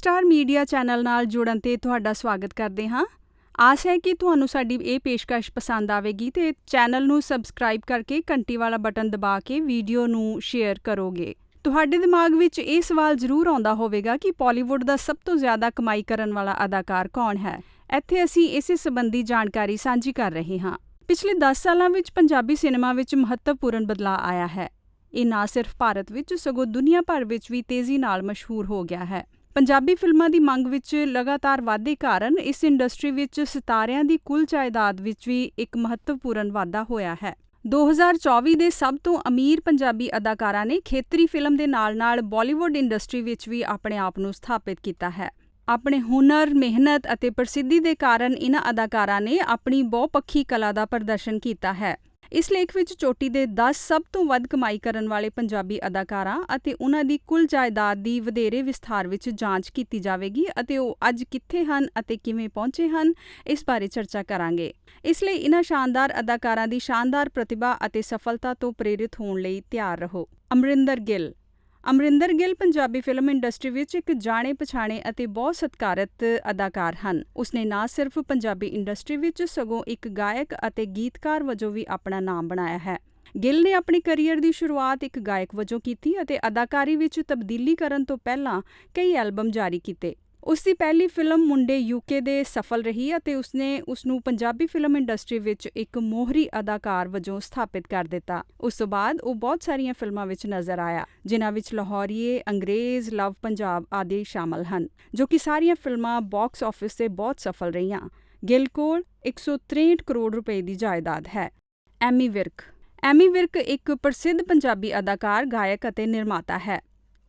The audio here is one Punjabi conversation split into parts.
ਸਟਾਰ ਮੀਡੀਆ ਚੈਨਲ ਨਾਲ ਜੁੜਨ ਤੇ ਤੁਹਾਡਾ ਸਵਾਗਤ ਕਰਦੇ ਹਾਂ। ਆਸ ਹੈ ਕਿ ਤੁਹਾਨੂੰ ਸਾਡੀ ਇਹ ਪੇਸ਼ਕਸ਼ ਪਸੰਦ ਆਵੇਗੀ ਤੇ ਚੈਨਲ ਨੂੰ ਸਬਸਕ੍ਰਾਈਬ ਕਰਕੇ ਘੰਟੀ ਵਾਲਾ ਬਟਨ ਦਬਾ ਕੇ ਵੀਡੀਓ ਨੂੰ ਸ਼ੇਅਰ ਕਰੋਗੇ। ਤੁਹਾਡੇ ਦਿਮਾਗ ਵਿੱਚ ਇਹ ਸਵਾਲ ਜ਼ਰੂਰ ਆਉਂਦਾ ਹੋਵੇਗਾ ਕਿ ਪਾਲੀਵੁੱਡ ਦਾ ਸਭ ਤੋਂ ਜ਼ਿਆਦਾ ਕਮਾਈ ਕਰਨ ਵਾਲਾ ਅਦਾਕਾਰ ਕੌਣ ਹੈ। ਇੱਥੇ ਅਸੀਂ ਇਸੇ ਸੰਬੰਧੀ ਜਾਣਕਾਰੀ ਸਾਂਝੀ ਕਰ ਰਹੇ ਹਾਂ। ਪਿਛਲੇ 10 ਸਾਲਾਂ ਵਿੱਚ ਪੰਜਾਬੀ ਸਿਨੇਮਾ ਵਿੱਚ ਮਹੱਤਵਪੂਰਨ ਬਦਲਾਅ ਆਇਆ ਹੈ। ਇਹ ਨਾ ਸਿਰਫ ਭਾਰਤ ਵਿੱਚ, ਸਗੋਂ ਦੁਨੀਆ ਭਰ ਵਿੱਚ ਵੀ ਤੇਜ਼ੀ ਨਾਲ ਮਸ਼ਹੂਰ ਹੋ ਗਿਆ ਹੈ। ਪੰਜਾਬੀ ਫਿਲਮਾਂ ਦੀ ਮੰਗ ਵਿੱਚ ਲਗਾਤਾਰ ਵਾਧੇ ਕਾਰਨ ਇਸ ਇੰਡਸਟਰੀ ਵਿੱਚ ਸਿਤਾਰਿਆਂ ਦੀ ਕੁੱਲ ਜਾਇਦਾਦ ਵਿੱਚ ਵੀ ਇੱਕ ਮਹੱਤਵਪੂਰਨ ਵਾਧਾ ਹੋਇਆ ਹੈ। 2024 ਦੇ ਸਭ ਤੋਂ ਅਮੀਰ ਪੰਜਾਬੀ ਅਦਾਕਾਰਾਂ ਨੇ ਖੇਤਰੀ ਫਿਲਮ ਦੇ ਨਾਲ-ਨਾਲ ਬਾਲੀਵੁੱਡ ਇੰਡਸਟਰੀ ਵਿੱਚ ਵੀ ਆਪਣੇ ਆਪ ਨੂੰ ਸਥਾਪਿਤ ਕੀਤਾ ਹੈ। ਆਪਣੇ ਹੁਨਰ, ਮਿਹਨਤ ਅਤੇ ਪ੍ਰਸਿੱਧੀ ਦੇ ਕਾਰਨ ਇਹਨਾਂ ਅਦਾਕਾਰਾਂ ਨੇ ਆਪਣੀ ਬਹੁਪੱਖੀ ਕਲਾ ਦਾ ਪ੍ਰਦਰਸ਼ਨ ਕੀਤਾ ਹੈ। ਇਸ ਲੇਖ ਵਿੱਚ ਚੋਟੀ ਦੇ 10 ਸਭ ਤੋਂ ਵੱਧ ਕਮਾਈ ਕਰਨ ਵਾਲੇ ਪੰਜਾਬੀ ਅਦਾਕਾਰਾਂ ਅਤੇ ਉਹਨਾਂ ਦੀ ਕੁੱਲ ਜਾਇਦਾਦ ਦੀ ਵਧੇਰੇ ਵਿਸਥਾਰ ਵਿੱਚ ਜਾਂਚ ਕੀਤੀ ਜਾਵੇਗੀ ਅਤੇ ਉਹ ਅੱਜ ਕਿੱਥੇ ਹਨ ਅਤੇ ਕਿਵੇਂ ਪਹੁੰਚੇ ਹਨ, ਇਸ ਬਾਰੇ ਚਰਚਾ ਕਰਾਂਗੇ। ਇਸ ਲਈ ਇਹਨਾਂ ਸ਼ਾਨਦਾਰ ਅਦਾਕਾਰਾਂ ਦੀ ਸ਼ਾਨਦਾਰ ਪ੍ਰਤਿਭਾ ਅਤੇ ਸਫਲਤਾ ਤੋਂ ਪ੍ਰੇਰਿਤ ਹੋਣ ਲਈ ਤਿਆਰ ਰਹੋ। ਅਮਰਿੰਦਰ ਗਿੱਲ ਅਮਰਿੰਦਰ ਗਿੱਲ ਪੰਜਾਬੀ ਫਿਲਮ ਇੰਡਸਟਰੀ ਵਿੱਚ ਇੱਕ ਜਾਣੇ ਪਛਾਣੇ ਅਤੇ ਬਹੁਤ ਸਤਿਕਾਰਤ ਅਦਾਕਾਰ ਹਨ। ਉਸਨੇ ਨਾ ਸਿਰਫ ਪੰਜਾਬੀ ਇੰਡਸਟਰੀ ਵਿੱਚ ਸਗੋਂ ਇੱਕ ਗਾਇਕ ਅਤੇ ਗੀਤਕਾਰ ਵਜੋਂ ਵੀ ਆਪਣਾ ਨਾਮ ਬਣਾਇਆ ਹੈ। ਗਿੱਲ ਨੇ ਆਪਣੇ ਕੈਰੀਅਰ ਦੀ ਸ਼ੁਰੂਆਤ ਇੱਕ ਗਾਇਕ ਵਜੋਂ ਕੀਤੀ ਅਤੇ ਅਦਾਕਾਰੀ ਵਿੱਚ ਤਬਦੀਲੀ ਕਰਨ ਤੋਂ ਪਹਿਲਾਂ ਕਈ ਐਲਬਮ ਜਾਰੀ ਕੀਤੇ। ਉਸ ਦੀ ਪਹਿਲੀ ਫਿਲਮ ਮੁੰਡੇ ਯੂਕੇ ਦੇ ਸਫਲ ਰਹੀ ਅਤੇ ਉਸਨੇ ਉਸ ਨੂੰ ਪੰਜਾਬੀ ਫਿਲਮ ਇੰਡਸਟਰੀ ਵਿੱਚ ਇੱਕ ਮੋਹਰੀ ਅਦਾਕਾਰ ਵਜੋਂ ਸਥਾਪਿਤ ਕਰ ਦਿੱਤਾ। ਉਸ ਤੋਂ ਬਾਅਦ ਉਹ ਬਹੁਤ ਸਾਰੀਆਂ ਫਿਲਮਾਂ ਵਿੱਚ ਨਜ਼ਰ ਆਇਆ, ਜਿਨ੍ਹਾਂ ਵਿੱਚ ਲਾਹੌਰੀਏ, ਅੰਗਰੇਜ਼, ਲਵ ਪੰਜਾਬ ਆਦਿ ਸ਼ਾਮਲ ਹਨ, ਜੋ ਕਿ ਸਾਰੀਆਂ ਫਿਲਮਾਂ ਬਾਕਸ ਆਫਿਸ ਤੇ ਬਹੁਤ ਸਫਲ ਰਹੀਆਂ। ਗਿੱਲ ਕੋਲ 163 ਕਰੋੜ ਰੁਪਏ ਦੀ ਜਾਇਦਾਦ ਹੈ। ਐਮੀ ਵਿਰਕ। ਐਮੀ ਵਿਰਕ ਇੱਕ ਪ੍ਰਸਿੱਧ ਪੰਜਾਬੀ ਅਦਾਕਾਰ, ਗਾਇਕ ਅਤੇ ਨਿਰਮਾਤਾ ਹੈ।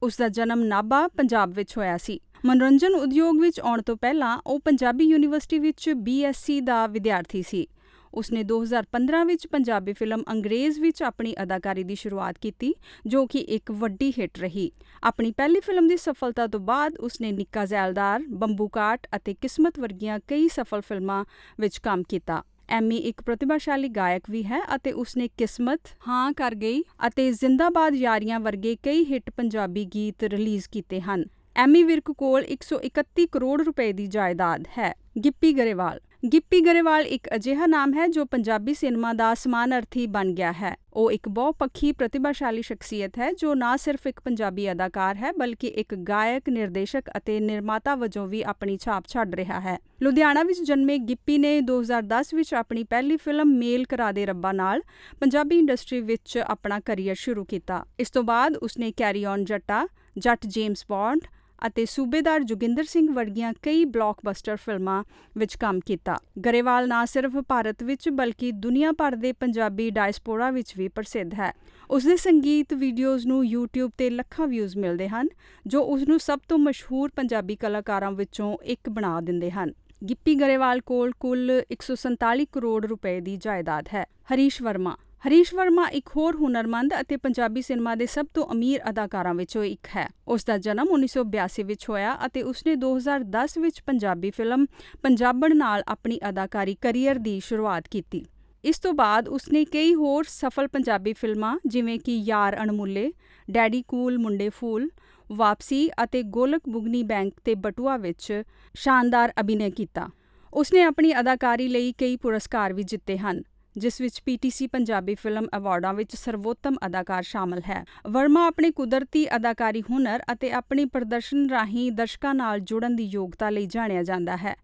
ਉਸ ਦਾ ਜਨਮ ਨਾਭਾ, ਪੰਜਾਬ ਵਿੱਚ ਹੋਇਆ ਸੀ। ਮਨੋਰੰਜਨ ਉਦਯੋਗ ਵਿੱਚ ਆਉਣ ਤੋਂ ਪਹਿਲਾਂ ਉਹ ਪੰਜਾਬੀ ਯੂਨੀਵਰਸਿਟੀ ਵਿੱਚ ਬੀਐਸਸੀ ਦਾ ਵਿਦਿਆਰਥੀ ਸੀ। ਉਸਨੇ 2015 ਵਿੱਚ ਪੰਜਾਬੀ ਫਿਲਮ ਅੰਗਰੇਜ਼ ਵਿੱਚ ਆਪਣੀ ਅਦਾਕਾਰੀ ਦੀ ਸ਼ੁਰੂਆਤ ਕੀਤੀ, ਜੋ ਕਿ ਇੱਕ ਵੱਡੀ ਹਿੱਟ ਰਹੀ। ਆਪਣੀ ਪਹਿਲੀ ਫਿਲਮ ਦੀ ਸਫਲਤਾ ਤੋਂ ਬਾਅਦ ਉਸਨੇ ਨਿੱਕਾ ਜ਼ੈਲਦਾਰ, ਬੰਬੂ ਕਾਟ ਅਤੇ ਕਿਸਮਤ ਵਰਗੀਆਂ ਕਈ ਸਫਲ ਫਿਲਮਾਂ ਵਿੱਚ ਕੰਮ ਕੀਤਾ। ਐਮੀ ਇੱਕ ਪ੍ਰਤਿਭਾਸ਼ਾਲੀ ਗਾਇਕ ਵੀ ਹੈ ਅਤੇ ਉਸਨੇ ਕਿਸਮਤ, ਹਾਂ ਕਰ ਗਈ ਅਤੇ ਜ਼ਿੰਦਾਬਾਦ ਯਾਰੀਆਂ ਵਰਗੇ ਕਈ ਹਿੱਟ ਪੰਜਾਬੀ ਗੀਤ ਰਿਲੀਜ਼ ਕੀਤੇ ਹਨ। ਐਮੀ ਵਿਰਕ ਕੋਲ 131 ਕਰੋੜ ਰੁਪਏ ਦੀ ਜਾਇਦਾਦ ਹੈ ਗਿੱਪੀ ਗਰੇਵਾਲ ਗਿੱਪੀ ਗਰੇਵਾਲ ਇੱਕ ਅਜਿਹਾ ਨਾਮ ਹੈ ਜੋ ਪੰਜਾਬੀ ਸਿਨੇਮਾ ਦਾ ਸਮਾਨਾਰਥੀ ਬਣ ਗਿਆ ਹੈ ਉਹ ਇੱਕ ਬਹੁਪੱਖੀ ਪ੍ਰਤਿਭਾਸ਼ਾਲੀ ਸ਼ਖਸੀਅਤ ਹੈ ਜੋ ਨਾ ਸਿਰਫ ਇੱਕ ਪੰਜਾਬੀ ਅਦਾਕਾਰ ਹੈ ਬਲਕਿ ਇੱਕ ਗਾਇਕ, ਨਿਰਦੇਸ਼ਕ ਅਤੇ ਨਿਰਮਾਤਾ ਵਜੋਂ ਵੀ ਆਪਣੀ ਛਾਪ ਛੱਡ ਰਿਹਾ ਹੈ। ਲੁਧਿਆਣਾ ਵਿੱਚ ਜਨਮੇ ਗਿੱਪੀ ਨੇ 2010 ਵਿੱਚ ਆਪਣੀ ਪਹਿਲੀ ਫਿਲਮ ਮੇਲ ਕਰਾ ਦੇ ਰੱਬਾ ਨਾਲ ਪੰਜਾਬੀ ਇੰਡਸਟਰੀ ਵਿੱਚ ਆਪਣਾ ਕਰੀਅਰ ਸ਼ੁਰੂ ਕੀਤਾ। ਇਸ ਤੋਂ ਬਾਅਦ ਉਸਨੇ ਕੈਰੀ ਔਨ ਜੱਟਾ, ਜੱਟ ਜੇਮਸ ਬੌਂਡ ਅਤੇ ਸੂਬੇਦਾਰ ਜੋਗਿੰਦਰ ਸਿੰਘ ਵਰਗੀਆਂ ਕਈ ਬਲਾਕਬਸਟਰ ਫਿਲਮਾਂ ਵਿੱਚ ਕੰਮ ਕੀਤਾ। ਗਰੇਵਾਲ ਨਾ ਸਿਰਫ ਭਾਰਤ ਵਿੱਚ ਬਲਕਿ ਦੁਨੀਆ ਭਰ ਦੇ ਪੰਜਾਬੀ ਡਾਇਸਪੋਰਾ ਵਿੱਚ ਵੀ ਪ੍ਰਸਿੱਧ ਹੈ। ਉਸ ਦੇ ਸੰਗੀਤ ਵੀਡੀਓਜ਼ ਨੂੰ YouTube ਤੇ ਲੱਖਾਂ ਵਿਊਜ਼ ਮਿਲਦੇ ਹਨ, ਜੋ ਉਸ ਨੂੰ ਸਭ ਤੋਂ ਮਸ਼ਹੂਰ ਪੰਜਾਬੀ ਕਲਾਕਾਰਾਂ ਵਿੱਚੋਂ ਇੱਕ ਬਣਾ ਦਿੰਦੇ ਹਨ। ਗਿੱਪੀ ਗਰੇਵਾਲ ਕੋਲ ਕੁੱਲ 147 ਕਰੋੜ ਰੁਪਏ ਦੀ ਜਾਇਦਾਦ ਹੈ। ਹਰੀਸ਼ ਵਰਮਾ ਹਰੀਸ਼ ਵਰਮਾ ਇੱਕ ਹੋਰ ਹੁਨਰਮੰਦ ਅਤੇ ਪੰਜਾਬੀ ਸਿਨੇਮਾ ਦੇ ਸਭ ਤੋਂ ਅਮੀਰ ਅਦਾਕਾਰਾਂ ਵਿੱਚੋਂ ਇੱਕ ਹੈ। ਉਸ ਦਾ ਜਨਮ 1982 ਵਿੱਚ ਹੋਇਆ ਅਤੇ ਉਸਨੇ 2010 ਵਿੱਚ ਪੰਜਾਬੀ ਫਿਲਮ ਪੰਜਾਬਣ ਨਾਲ ਆਪਣੀ ਅਦਾਕਾਰੀ ਕੈਰੀਅਰ ਦੀ ਸ਼ੁਰੂਆਤ ਕੀਤੀ। ਇਸ ਤੋਂ ਬਾਅਦ ਉਸਨੇ ਕਈ ਹੋਰ ਸਫਲ ਪੰਜਾਬੀ ਫਿਲਮਾਂ ਜਿਵੇਂ ਕਿ ਯਾਰ ਅਣਮੁੱਲੇ, ਡੈਡੀ ਕੂਲ ਮੁੰਡੇ ਫੂਲ, ਵਾਪਸੀ ਅਤੇ ਗੋਲਕ ਬੁਗਨੀ ਬੈਂਕ ਤੇ ਬਟੂਆ ਵਿੱਚ ਸ਼ਾਨਦਾਰ ਅਭਿਨੈ ਕੀਤਾ। ਉਸਨੇ ਆਪਣੀ ਅਦਾਕਾਰੀ ਲਈ ਕਈ ਪੁਰਸਕਾਰ ਵੀ ਜਿੱਤੇ ਹਨ। ਜਿਸ ਵਿੱਚ ਪੀਟੀਸੀ ਪੰਜਾਬੀ ਫਿਲਮ ਅਵਾਰਡਾਂ ਵਿੱਚ ਸਰਵੋਤਮ ਅਦਾਕਾਰ ਸ਼ਾਮਲ ਹੈ। ਵਰਮਾ ਆਪਣੇ ਕੁਦਰਤੀ ਅਦਾਕਾਰੀ ਹੁਨਰ ਅਤੇ ਆਪਣੇ ਪ੍ਰਦਰਸ਼ਨ ਰਾਹੀਂ ਦਰਸ਼ਕਾਂ ਨਾਲ ਜੁੜਨ ਦੀ ਯੋਗਤਾ ਲਈ ਜਾਣਿਆ ਜਾਂਦਾ ਹੈ।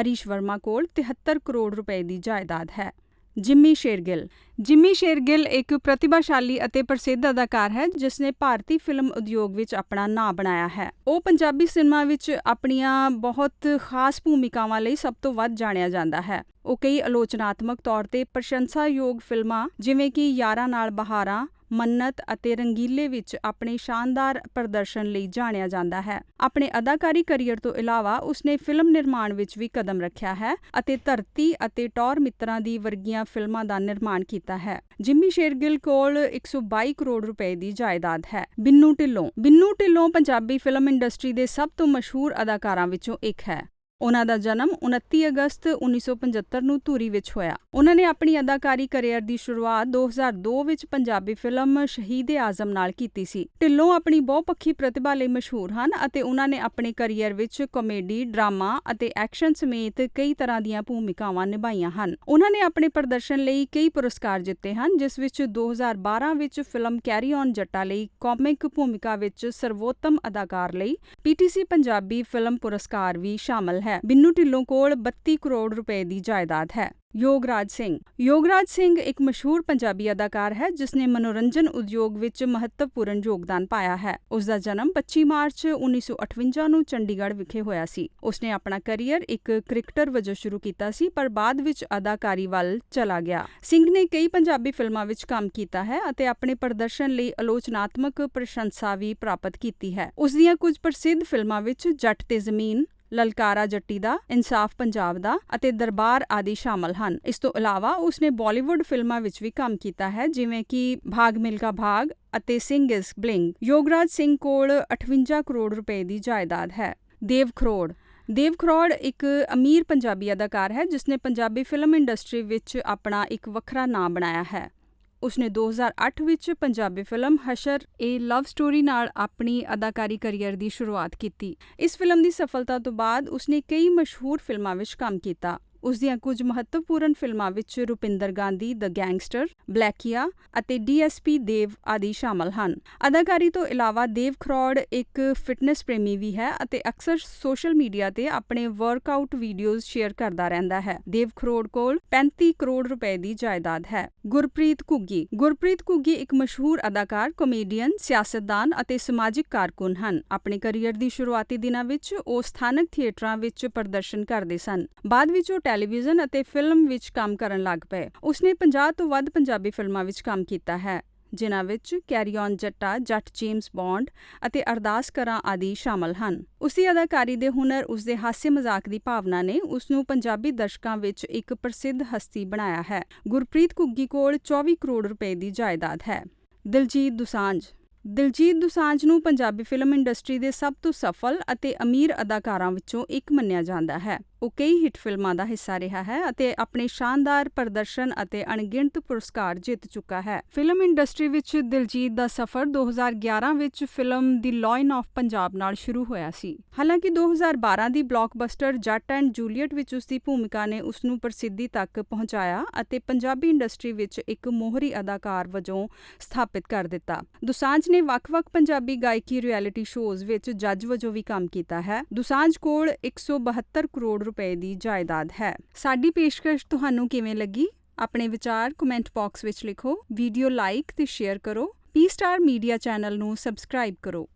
ਹਰੀਸ਼ ਵਰਮਾ ਕੋਲ 73 ਕਰੋੜ ਰੁਪਏ ਦੀ ਜਾਇਦਾਦ ਹੈ। ਜਿੰਮੀ ਸ਼ੇਰਗਿੱਲ ਜਿੰਮੀ ਸ਼ੇਰਗਿੱਲ ਇੱਕ ਪ੍ਰਤਿਭਾਸ਼ਾਲੀ ਅਤੇ ਪ੍ਰਸਿੱਧ ਅਦਾਕਾਰ ਹੈ ਜਿਸ ਨੇ ਭਾਰਤੀ ਫਿਲਮ ਉਦਯੋਗ ਵਿੱਚ ਆਪਣਾ ਨਾਂ ਬਣਾਇਆ ਹੈ। ਉਹ ਪੰਜਾਬੀ ਸਿਨੇਮਾ ਵਿੱਚ ਆਪਣੀਆਂ ਬਹੁਤ ਖਾਸ ਭੂਮਿਕਾਵਾਂ ਲਈ ਸਭ ਤੋਂ ਵੱਧ ਜਾਣਿਆ ਜਾਂਦਾ ਹੈ। ਉਹ ਕਈ ਆਲੋਚਨਾਤਮਕ ਤੌਰ ਤੇ ਪ੍ਰਸ਼ੰਸਾਯੋਗ ਫਿਲਮਾਂ ਜਿਵੇਂ ਕਿ ਯਾਰਾਂ ਨਾਲ ਬਹਾਰਾਂ, ਮੰਨਤ ਅਤੇ ਰੰਗੀਲੇ ਵਿੱਚ ਆਪਣੇ ਸ਼ਾਨਦਾਰ ਪ੍ਰਦਰਸ਼ਨ ਲਈ ਜਾਣਿਆ ਜਾਂਦਾ ਹੈ। ਆਪਣੇ ਅਦਾਕਾਰੀ ਕੈਰੀਅਰ ਤੋਂ ਇਲਾਵਾ ਉਸਨੇ ਫਿਲਮ ਨਿਰਮਾਣ ਵਿੱਚ ਵੀ ਕਦਮ ਰੱਖਿਆ ਹੈ ਅਤੇ ਧਰਤੀ ਅਤੇ ਟੌਰ ਮਿੱਤਰਾਂ ਦੀ ਵਰਗੀਆਂ ਫਿਲਮਾਂ ਦਾ ਨਿਰਮਾਣ ਕੀਤਾ ਹੈ। ਜਿੰਮੀ ਸ਼ੇਰਗਿੱਲ ਕੋਲ 122 ਕਰੋੜ ਰੁਪਏ ਦੀ ਜਾਇਦਾਦ ਹੈ। ਬਿੰਨੂ ਢਿੱਲੋਂ ਬਿੰਨੂ ਢਿੱਲੋਂ ਪੰਜਾਬੀ ਫਿਲਮ ਇੰਡਸਟਰੀ ਦੇ ਸਭ ਤੋਂ ਮਸ਼ਹੂਰ ਅਦਾਕਾਰਾਂ ਵਿੱਚੋਂ ਇੱਕ ਹੈ। ਉਹਨਾਂ ਦਾ ਜਨਮ 29 ਅਗਸਤ 1975 ਨੂੰ ਧੂਰੀ ਵਿੱਚ ਹੋਇਆ। ਉਹਨਾਂ ਨੇ ਆਪਣੀ ਅਦਾਕਾਰੀ ਕੈਰੀਅਰ ਦੀ ਸ਼ੁਰੂਆਤ 2002 ਵਿੱਚ ਪੰਜਾਬੀ ਫਿਲਮ ਸ਼ਹੀਦ-ਏ-ਆਜ਼ਮ ਨਾਲ ਕੀਤੀ ਸੀ। ਢਿੱਲੋਂ ਆਪਣੀ ਬਹੁਪੱਖੀ ਪ੍ਰਤਿਭਾ ਲਈ ਮਸ਼ਹੂਰ ਹਨ ਅਤੇ ਉਹਨਾਂ ਨੇ ਆਪਣੇ ਕੈਰੀਅਰ ਵਿੱਚ ਕਾਮੇਡੀ, ਡਰਾਮਾ ਅਤੇ ਐਕਸ਼ਨ ਸਮੇਤ ਕਈ ਤਰ੍ਹਾਂ ਦੀਆਂ ਭੂਮਿਕਾਵਾਂ ਨਿਭਾਈਆਂ ਹਨ। ਉਹਨਾਂ ਨੇ ਆਪਣੇ ਪ੍ਰਦਰਸ਼ਨ ਲਈ ਕਈ ਪੁਰਸਕਾਰ ਜਿੱਤੇ ਹਨ ਜਿਸ ਵਿੱਚ 2012 ਵਿੱਚ ਫਿਲਮ ਕੈਰੀ ਔਨ ਜੱਟਾ ਲਈ ਕਾਮਿਕ ਭੂਮਿਕਾ ਵਿੱਚ ਸਰਵੋਤਮ ਅਦਾਕਾਰ ਲਈ ਪੀਟੀਸੀ ਪੰਜਾਬੀ ਫਿਲਮ ਪੁਰਸਕਾਰ ਵੀ ਸ਼ਾਮਲ ਹੈ। ਬਿੰਨੂ ਢਿੱਲੋਂ ਕੋਲ 32 ਕਰੋੜ ਰੁਪਏ ਦੀ ਜਾਇਦਾਦ ਹੈ। ਯੋਗਰਾਜ ਸਿੰਘ। ਯੋਗਰਾਜ ਸਿੰਘ ਇੱਕ ਮਸ਼ਹੂਰ ਪੰਜਾਬੀ ਅਦਾਕਾਰ ਹੈ ਜਿਸ ਨੇ ਮਨੋਰੰਜਨ ਉਦਯੋਗ ਵਿੱਚ ਮਹੱਤਵਪੂਰਨ ਯੋਗਦਾਨ ਪਾਇਆ ਹੈ। ਉਸ ਦਾ ਜਨਮ 25 ਮਾਰਚ 1958 ਨੂੰ ਚੰਡੀਗੜ੍ਹ ਵਿਖੇ ਹੋਇਆ ਸੀ। ਉਸ ਨੇ ਆਪਣਾ ਕੈਰੀਅਰ ਇੱਕ ਕ੍ਰਿਕਟਰ ਵਜੋਂ ਸ਼ੁਰੂ ਕੀਤਾ ਸੀ, ਪਰ ਬਾਅਦ ਵਿੱਚ ਅਦਾਕਾਰੀ ਵੱਲ ਚਲਾ ਗਿਆ। ਸਿੰਘ ਨੇ ਕਈ ਪੰਜਾਬੀ ਫਿਲਮਾਂ ਵਿੱਚ ਕੰਮ ਕੀਤਾ ਹੈ ਅਤੇ ਆਪਣੇ ਪ੍ਰਦਰਸ਼ਨ ਲਈ ਆਲੋਚਨਾਤਮਕ ਪ੍ਰਸ਼ੰਸਾ ਵੀ ਪ੍ਰਾਪਤ ਕੀਤੀ ਹੈ। ਉਸ ਦੀਆਂ ਕੁਝ ਪ੍ਰਸਿੱਧ ਫਿਲਮਾਂ ਵਿੱਚ ਜੱਟ ਤੇ ਜ਼ਮੀਨ ਲਲਕਾਰਾ ਜੱਟੀ ਦਾ, ਇਨਸਾਫ ਪੰਜਾਬ ਦਾ ਅਤੇ ਦਰਬਾਰ ਆਦਿ ਸ਼ਾਮਲ ਹਨ। ਇਸ ਤੋਂ ਇਲਾਵਾ ਉਸਨੇ ਬਾਲੀਵੁੱਡ ਫਿਲਮਾਂ ਵਿੱਚ ਵੀ ਕੰਮ ਕੀਤਾ ਹੈ, ਜਿਵੇਂ ਕਿ ਭਾਗ ਮਿਲਖਾ ਭਾਗ ਅਤੇ ਸਿੰਘ ਇਸ ਬਲਿੰਗ। ਯੋਗਰਾਜ ਸਿੰਘ ਕੋਲ 58 ਕਰੋੜ ਰੁਪਏ ਦੀ ਜਾਇਦਾਦ ਹੈ। ਦੇਵ ਖਰੋੜ। ਦੇਵ ਖਰੋੜ ਇੱਕ ਅਮੀਰ ਪੰਜਾਬੀ ਅਦਾਕਾਰ ਹੈ ਜਿਸ ਨੇ ਪੰਜਾਬੀ ਫਿਲਮ ਇੰਡਸਟਰੀ ਵਿੱਚ ਆਪਣਾ ਇੱਕ ਵੱਖਰਾ ਨਾਮ ਬਣਾਇਆ ਹੈ। ਉਸਨੇ 2008 ਵਿੱਚ Punjabi film Hashar a love story ਨਾਲ ਆਪਣੀ ਅਦਾਕਾਰੀ ਕੈਰੀਅਰ ਦੀ ਸ਼ੁਰੂਆਤ ਕੀਤੀ। ਇਸ ਫਿਲਮ ਦੀ ਸਫਲਤਾ ਤੋਂ ਬਾਅਦ ਉਸਨੇ ਕਈ ਮਸ਼ਹੂਰ ਫਿਲਮਾਂ ਵਿੱਚ ਕੰਮ ਕੀਤਾ। ਉਸ ਦੀਆਂ ਕੁਝ ਮਹੱਤਵਪੂਰਨ ਫਿਲਮਾਂ ਵਿੱਚ ਰੁਪਿੰਦਰ ਗਾਂਧੀ ਦ ਗੈਂਗਸਟਰ ਬਲੈਕੀਆ ਅਤੇ ਡੀਐਸਪੀ ਦੇਵ ਆਦਿ ਸ਼ਾਮਲ ਹਨ। ਅਦਾਕਾਰੀ ਤੋਂ ਇਲਾਵਾ ਦੇਵ ਖਰੋੜ ਇੱਕ ਫਿਟਨੈਸ ਪ੍ਰੇਮੀ ਵੀ ਹੈ ਅਤੇ ਅਕਸਰ ਸੋਸ਼ਲ ਮੀਡੀਆ ਤੇ ਆਪਣੇ ਵਰਕਆਊਟ ਵੀਡੀਓਜ਼ ਸ਼ੇਅਰ ਕਰਦਾ ਰਹਿੰਦਾ ਹੈ। ਦੇਵ ਖਰੋੜ ਕੋਲ 35 ਕਰੋੜ ਰੁਪਏ ਦੀ ਜਾਇਦਾਦ ਹੈ। ਗੁਰਪ੍ਰੀਤ ਘੁੱਗੀ ਗੁਰਪ੍ਰੀਤ ਘੁੱਗੀ ਇੱਕ ਮਸ਼ਹੂਰ ਅਦਾਕਾਰ ਕਾਮੇਡੀਅਨ ਸਿਆਸਤਦਾਨ ਅਤੇ ਸਮਾਜਿਕ ਕਾਰਕੁਨ ਹਨ। ਆਪਣੇ ਕੈਰੀਅਰ ਦੀ ਸ਼ੁਰੂਆਤੀ ਦਿਨਾਂ ਵਿੱਚ ਉਹ ਸਥਾਨਕ ਥੀਏਟਰਾਂ ਵਿੱਚ ਪ੍ਰਦਰਸ਼ਨ ਕਰਦੇ ਸਨ। ਬਾਅਦ ਵਿੱਚ ਉਹ ਟੈਲੀਵਿਜ਼ਨ ਅਤੇ ਫਿਲਮ ਵਿੱਚ ਕੰਮ ਕਰਨ ਲੱਗ ਪਏ। ਉਸਨੇ 50 ਤੋਂ ਵੱਧ ਪੰਜਾਬੀ ਫਿਲਮਾਂ ਵਿੱਚ ਕੰਮ ਕੀਤਾ ਹੈ, ਜਿਨ੍ਹਾਂ ਵਿੱਚ ਕੈਰੀ ਔਨ ਜੱਟਾ, ਜੱਟ ਜੇਮਸ ਬੌਂਡ ਅਤੇ ਅਰਦਾਸ ਕਰਾਂ ਆਦਿ ਸ਼ਾਮਲ ਹਨ। ਉਸਦੀ ਅਦਾਕਾਰੀ ਦੇ ਹੁਨਰ, ਉਸਦੇ ਹਾਸੇ ਮਜ਼ਾਕ ਦੀ ਭਾਵਨਾ ਨੇ ਉਸ ਨੂੰ ਪੰਜਾਬੀ ਦਰਸ਼ਕਾਂ ਵਿੱਚ ਇੱਕ ਪ੍ਰਸਿੱਧ ਹਸਤੀ ਬਣਾਇਆ ਹੈ। ਗੁਰਪ੍ਰੀਤ ਘੁੱਗੀ ਕੋਲ 24 ਕਰੋੜ ਰੁਪਏ ਦੀ ਜਾਇਦਾਦ ਹੈ। ਦਿਲਜੀਤ ਦੁਸਾਂਝ। ਦਿਲਜੀਤ ਦੁਸਾਂਝ ਨੂੰ ਪੰਜਾਬੀ ਫਿਲਮ ਇੰਡਸਟਰੀ ਦੇ ਸਭ ਤੋਂ ਸਫਲ ਅਤੇ ਅਮੀਰ ਅਦਾਕਾਰਾਂ ਵਿੱਚੋਂ ਇੱਕ ਮੰਨਿਆ ਜਾਂਦਾ ਹੈ। ਉਹ ਕਈ ਹਿੱਟ ਫਿਲਮਾਂ ਦਾ ਹਿੱਸਾ ਰਿਹਾ ਹੈ ਅਤੇ ਆਪਣੇ ਸ਼ਾਨਦਾਰ ਪ੍ਰਦਰਸ਼ਨ ਅਤੇ ਅਣਗਿਣਤ ਪੁਰਸਕਾਰ ਜਿੱਤ ਚੁੱਕਾ ਹੈ। ਫਿਲਮ ਇੰਡਸਟਰੀ ਵਿੱਚ ਦਿਲਜੀਤ ਦਾ ਸਫ਼ਰ 2011 ਵਿੱਚ film the lion of Punjab ਨਾਲ ਸ਼ੁਰੂ ਹੋਇਆ ਸੀ। ਹਾਲਾਂਕਿ 2012 ਦੀ ਬਲਾਕਬਸਟਰ ਜੱਟ ਐਂਡ ਜੂਲੀਅਟ ਵਿੱਚ ਉਸ ਦੀ ਭੂਮਿਕਾ ਨੇ ਉਸ ਨੂੰ ਪ੍ਰਸਿੱਧੀ ਤੱਕ ਪਹੁੰਚਾਇਆ ਅਤੇ ਪੰਜਾਬੀ ਇੰਡਸਟਰੀ ਵਿੱਚ ਇੱਕ ਮੋਹਰੀ ਅਦਾਕਾਰ ਵਜੋਂ ਸਥਾਪਿਤ ਕਰ ਦਿੱਤਾ। ਦੁਸਾਂਝ ਨੇ ਵੱਖ-ਵੱਖ ਪੰਜਾਬੀ ਗਾਇਕੀ ਰਿਐਲਿਟੀ ਸ਼ੋਜ਼ ਵਿੱਚ ਜੱਜ ਵਜੋਂ ਵੀ ਕੰਮ ਕੀਤਾ ਹੈ। ਦੁਸਾਂਝ ਕੋਲ 172 ਕਰੋੜ ਰੁਪਏ ਦੀ ਜਾਇਦਾਦ ਹੈ। ਸਾਡੀ ਪੇਸ਼ਕਸ਼ ਤੁਹਾਨੂੰ ਕਿਵੇਂ ਲੱਗੀ? ਆਪਣੇ ਵਿਚਾਰ ਕਮੈਂਟ ਬਾਕਸ ਵਿੱਚ ਲਿਖੋ ਵੀਡੀਓ ਲਾਈਕ ਤੇ ਸ਼ੇਅਰ ਕਰੋ ਪੀ ਸਟਾਰ ਮੀਡੀਆ ਚੈਨਲ ਨੂੰ ਸਬਸਕ੍ਰਾਈਬ ਕਰੋ।